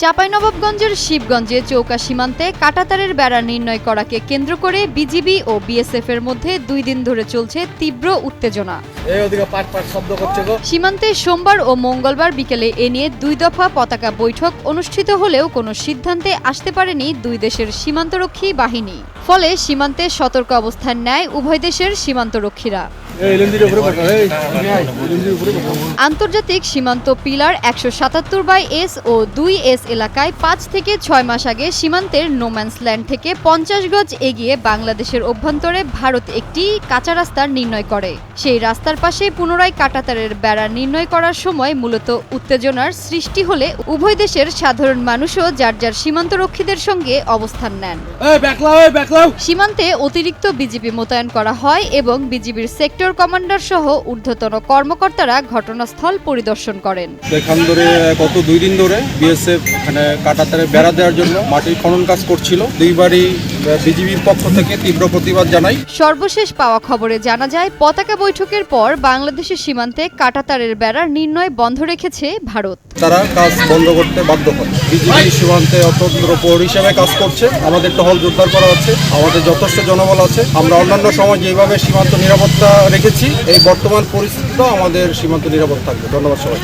চাঁপাইনবাবগঞ্জের শিবগঞ্জে চৌকা সীমান্তে কাটাতারের বেড়া নির্ণয় করাকে কেন্দ্র করে বিজিবি ও বিএসএফ এর মধ্যে দুই দিন ধরে চলছে তীব্র উত্তেজনা। সীমান্তে সোমবার ও মঙ্গলবার বিকেলে এ নিয়ে দুই দফা পতাকা বৈঠক অনুষ্ঠিত হলেও কোনো সিদ্ধান্তে আসতে পারেনি দুই দেশের সীমান্তরক্ষী বাহিনী। ফলে সীমান্তে সতর্ক অবস্থান নেয় উভয় দেশের সীমান্তরক্ষীরা। আন্তর্জাতিক সীমান্ত পিলার একশো সাতাত্তর বাই এস ও দুই এস এলাকায় পাঁচ থেকে ছয় মাস আগে সীমান্তের নোম্যান্স ল্যান্ড থেকে পঞ্চাশ গজ এগিয়ে বাংলাদেশের অভ্যন্তরে ভারত একটি কাঁচা রাস্তার নির্ণয় করে। সেই রাস্তার পাশে পুনরায় কাটাতারের বেড়া নির্ণয় করার সময় মূলত উত্তেজনার সৃষ্টি হলে উভয় দেশের সাধারণ মানুষও যার যার সীমান্তরক্ষীদের সঙ্গে অবস্থান নেন। সীমান্তে অতিরিক্ত বিজিবি মোতায়েন করা হয় এবং বিজিবির সেক্টর কমান্ডার সহ ঊর্ধ্বতন কর্মকর্তারা ঘটনাস্থল পরিদর্শন করেন। এখান ধরে গত দুই দিন ধরে বিএসএফ এখানে কাটাতারে বেড়া দেওয়ার জন্য মাটির খনন কাজ করছিল। দুইবারই বিজিবির পক্ষ থেকে তীব্র প্রতিবাদ জানাই। সর্বশেষ পাওয়া খবরে জানা যায় পতাকা বৈঠকের পর বাংলাদেশের সীমান্তে কাটাতারের বেড়ার নির্ণয় বন্ধ রেখেছে ভারত। তারা কাজ বন্ধ করতে বাধ্য হয়। বিজিবি সীমান্তে অতন্ত্র প্রহর হিসেবে কাজ করছে। আমাদের টহল জোরদার করা আছে আমাদের যথেষ্ট জনবল আছে। আমরা অন্যান্য সময় যেভাবে সীমান্ত নিরাপত্তা রেখেছি এই বর্তমান পরিস্থিতিতেও আমাদের সীমান্ত নিরাপদ থাকবে। ধন্যবাদ সবাই